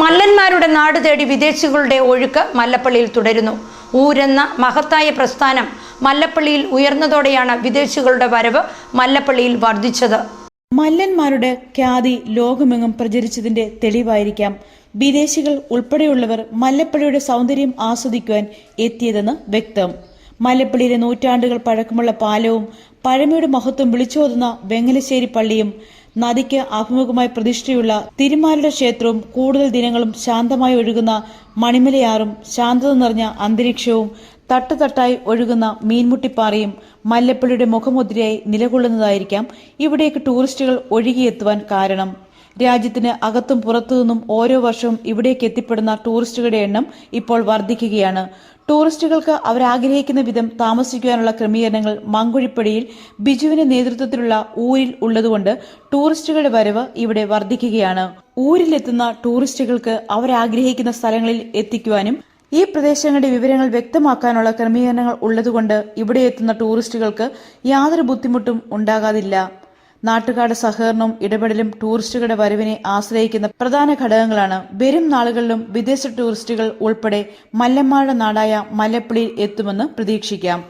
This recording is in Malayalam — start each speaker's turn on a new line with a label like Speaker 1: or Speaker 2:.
Speaker 1: മല്ലന്മാരുടെ നാട് തേടി വിദേശികളുടെ ഒഴുക്ക് മല്ലപ്പള്ളിയിൽ തുടരുന്നു. ഊരെന്ന മഹത്തായ പ്രസ്ഥാനം മല്ലപ്പള്ളിയിൽ ഉയർന്നതോടെയാണ് വിദേശികളുടെ വരവ് മല്ലപ്പള്ളിയിൽ വർദ്ധിച്ചത്.
Speaker 2: മല്ലന്മാരുടെ ഖ്യാതി ലോകമെങ്ങും പ്രചരിച്ചതിന്റെ തെളിവായിരിക്കാം. വിദേശികൾ ഉൾപ്പെടെയുള്ളവർ മല്ലപ്പള്ളിയുടെ സൗന്ദര്യം ആസ്വദിക്കുവാൻ എത്തിയതെന്ന് വ്യക്തം. മല്ലപ്പള്ളിയിലെ നൂറ്റാണ്ടുകൾ പഴക്കമുള്ള പാലവും പഴമയുടെ മഹത്വം വിളിച്ചോതുന്ന വെങ്ങലശ്ശേരി പള്ളിയും നദിക്ക് അഭിമുഖമായി പ്രതിഷ്ഠയുള്ള തിരുമാലയുടെ ക്ഷേത്രവും കൂടുതൽ ദിനങ്ങളും ശാന്തമായി ഒഴുകുന്ന മണിമലയാറും ശാന്തത നിറഞ്ഞ അന്തരീക്ഷവും തട്ടുതട്ടായി ഒഴുകുന്ന മീൻമുട്ടിപ്പാറയും മല്ലപ്പള്ളിയുടെ മുഖമുദ്രയായി നിലകൊള്ളുന്നതായിരിക്കാം ഇവിടേക്ക് ടൂറിസ്റ്റുകൾ ഒഴുകിയെത്തുവാൻ കാരണം. രാജ്യത്തിന് അകത്തും പുറത്തുനിന്നും ഓരോ വർഷവും ഇവിടേക്ക് എത്തിപ്പെടുന്ന ടൂറിസ്റ്റുകളുടെ എണ്ണം ഇപ്പോൾ വർദ്ധിക്കുകയാണ്. ടൂറിസ്റ്റുകൾക്ക് അവരാഗ്രഹിക്കുന്ന വിധം താമസിക്കുവാനുള്ള ക്രമീകരണങ്ങൾ മങ്കുഴിപ്പടിയിൽ ബിജുവിന്റെ നേതൃത്വത്തിലുള്ള ഊരിൽ ഉള്ളതുകൊണ്ട് ടൂറിസ്റ്റുകളുടെ വരവ് ഇവിടെ വർദ്ധിക്കുകയാണ്. ഊരിലെത്തുന്ന ടൂറിസ്റ്റുകൾക്ക് അവരാഗ്രഹിക്കുന്ന സ്ഥലങ്ങളിൽ എത്തിക്കുവാനും ഈ പ്രദേശങ്ങളുടെ വിവരങ്ങൾ വ്യക്തമാക്കാനുള്ള ക്രമീകരണങ്ങൾ ഉള്ളതുകൊണ്ട് ഇവിടെ എത്തുന്ന ടൂറിസ്റ്റുകൾക്ക് യാതൊരു ബുദ്ധിമുട്ടും ഉണ്ടാകാതില്ല. നാട്ടുകാരുടെ സഹകരണവും ഇടപെടലും ടൂറിസ്റ്റുകളുടെ വരവിനെ ആശ്രയിക്കുന്ന പ്രധാന ഘടകങ്ങളാണ്. വരും നാളുകളിലും വിദേശ ടൂറിസ്റ്റുകൾ ഉൾപ്പെടെ മല്ലന്മാരുടെ നാടായ മല്ലപ്പള്ളിയിൽ എത്തുമെന്ന് പ്രതീക്ഷിക്കാം.